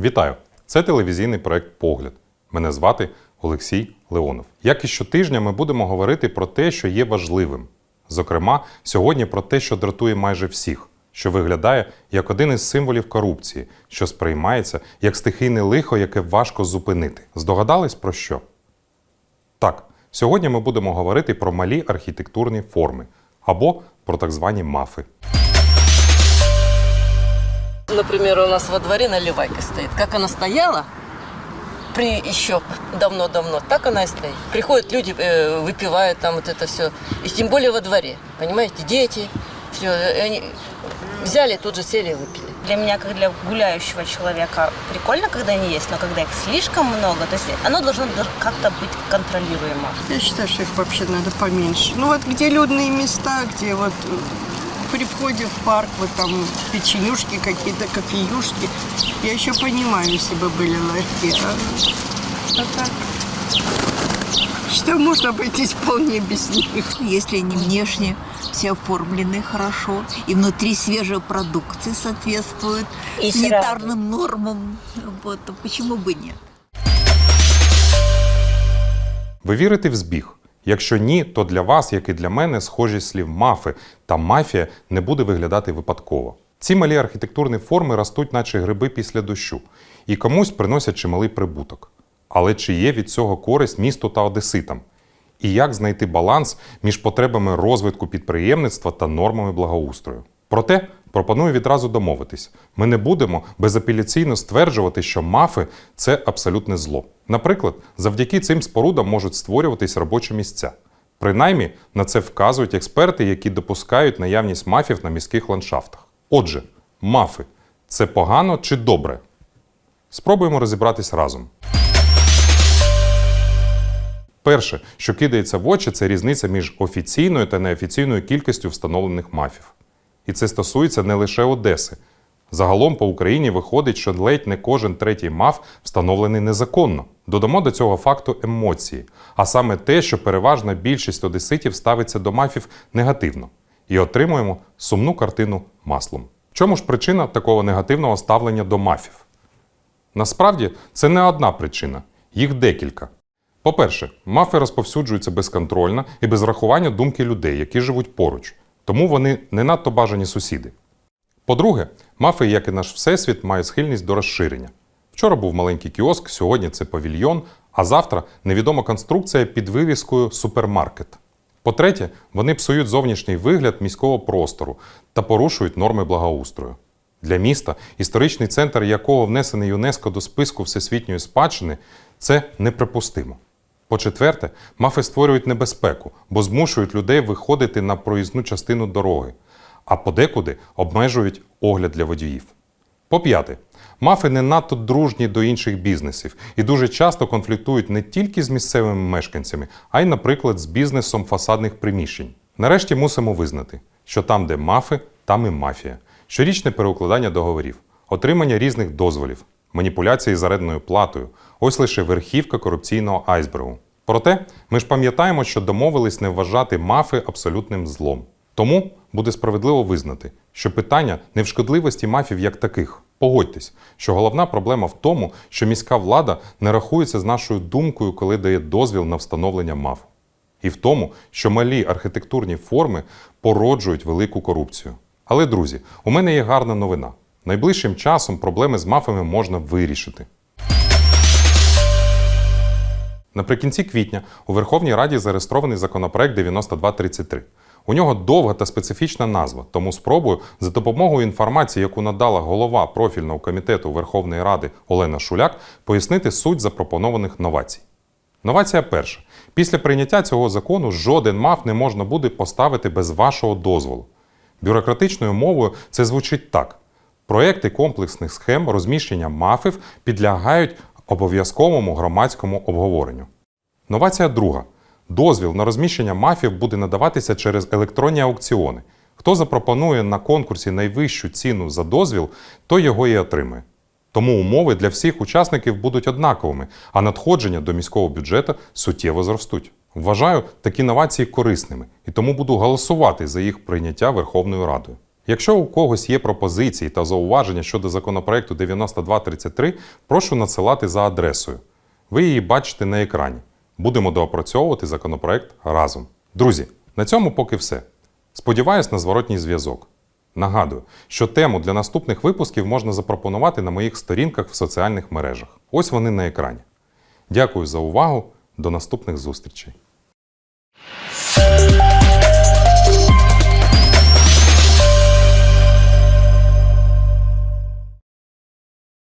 Вітаю! Це телевізійний проект Погляд. Мене звати Олексій Леонов. Як і щотижня, ми будемо говорити про те, що є важливим. Зокрема, сьогодні про те, що дратує майже всіх, що виглядає як один із символів корупції, що сприймається як стихійне лихо, яке важко зупинити. Здогадались про що? Так, сьогодні ми будемо говорити про малі архітектурні форми або про так звані мафи. Например, у нас во дворе наливайка стоит. Как она стояла при еще давно-давно, так она и стоит. Приходят люди, э, выпивают там вот это все. И тем более во дворе, понимаете, дети. Все, они взяли, тут же сели и выпили. Для меня, как для гуляющего человека, прикольно, когда они есть, но когда их слишком много, то есть оно должно как-то быть контролируемо. Я считаю, что их вообще надо поменьше. Ну вот где людные места, где вот э, при входе в парк, вот там печенюшки какие-то, кофеюшки. Я еще понимаю, если бы были ларьки. А, а так, считаю, можно обойтись вполне без них. если они внешне все оформлены хорошо, и внутри свежая продукция соответствует И санитарным нормам, вот, то почему бы нет? Ви вірите в збіг? Якщо ні, то для вас, як і для мене, схожість слів мафи та мафія не буде виглядати випадково. Ці малі архітектурні форми ростуть, наче гриби після дощу, і комусь приносять чималий прибуток. Але чи є від цього користь місту та одеситам? І як знайти баланс між потребами розвитку підприємництва та нормами благоустрою? Проте пропоную відразу домовитись: ми не будемо безапеляційно стверджувати, що мафи це абсолютне зло. Наприклад, завдяки цим спорудам можуть створюватись робочі місця. Принаймні на це вказують експерти, які допускають наявність мафів на міських ландшафтах. Отже, мафи це погано чи добре? Спробуємо розібратись разом. Перше, що кидається в очі, це різниця між офіційною та неофіційною кількістю встановлених мафів. І це стосується не лише Одеси. Загалом по Україні виходить, що ледь не кожен третій маф встановлений незаконно. Додамо до цього факту емоції, а саме те, що переважна більшість одеситів ставиться до мафів негативно, і отримуємо сумну картину маслом. В чому ж причина такого негативного ставлення до мафів? Насправді це не одна причина, їх декілька. По-перше, мафи розповсюджуються безконтрольно і без рахування думки людей, які живуть поруч, тому вони не надто бажані сусіди. По-друге, мафи, як і наш всесвіт, мають схильність до розширення. Вчора був маленький кіоск, сьогодні це павільйон, а завтра невідома конструкція під вивіскою супермаркет. По-третє, вони псують зовнішній вигляд міського простору та порушують норми благоустрою. Для міста, історичний центр якого внесений ЮНЕСКО до списку всесвітньої спадщини, це неприпустимо. По-четверте, мафи створюють небезпеку, бо змушують людей виходити на проїзну частину дороги, а подекуди обмежують огляд для водіїв. По-п'яте, мафи не надто дружні до інших бізнесів і дуже часто конфліктують не тільки з місцевими мешканцями, а й, наприклад, з бізнесом фасадних приміщень. Нарешті мусимо визнати, що там, де мафи, там і мафія. Щорічне переукладання договорів, отримання різних дозволів, маніпуляції з арендною платою ось лише верхівка корупційного айсбергу. Проте ми ж пам'ятаємо, що домовились не вважати мафи абсолютним злом. Тому буде справедливо визнати, що питання не в шкодливості мафів як таких. Погодьтесь, що головна проблема в тому, що міська влада не рахується з нашою думкою, коли дає дозвіл на встановлення маф. І в тому, що малі архітектурні форми породжують велику корупцію. Але, друзі, у мене є гарна новина. Найближчим часом проблеми з мафами можна вирішити. Наприкінці квітня у Верховній Раді зареєстрований законопроект 9233. У нього довга та специфічна назва, тому спробую за допомогою інформації, яку надала голова профільного комітету Верховної Ради Олена Шуляк, пояснити суть запропонованих новацій. Новація перша. Після прийняття цього закону жоден МАФ не можна буде поставити без вашого дозволу. Бюрократичною мовою це звучить так: проекти комплексних схем розміщення МАФів підлягають обов'язковому громадському обговоренню. Новація друга. Дозвіл на розміщення мафів буде надаватися через електронні аукціони. Хто запропонує на конкурсі найвищу ціну за дозвіл, той його і отримає. Тому умови для всіх учасників будуть однаковими, а надходження до міського бюджету суттєво зростуть. Вважаю такі новації корисними і тому буду голосувати за їх прийняття Верховною Радою. Якщо у когось є пропозиції та зауваження щодо законопроекту 9233, прошу надсилати за адресою. Ви її бачите на екрані. Будемо доопрацьовувати законопроект разом. Друзі, на цьому поки все. Сподіваюсь на зворотній зв'язок. Нагадую, що тему для наступних випусків можна запропонувати на моїх сторінках в соціальних мережах. Ось вони на екрані. Дякую за увагу. До наступних зустрічей.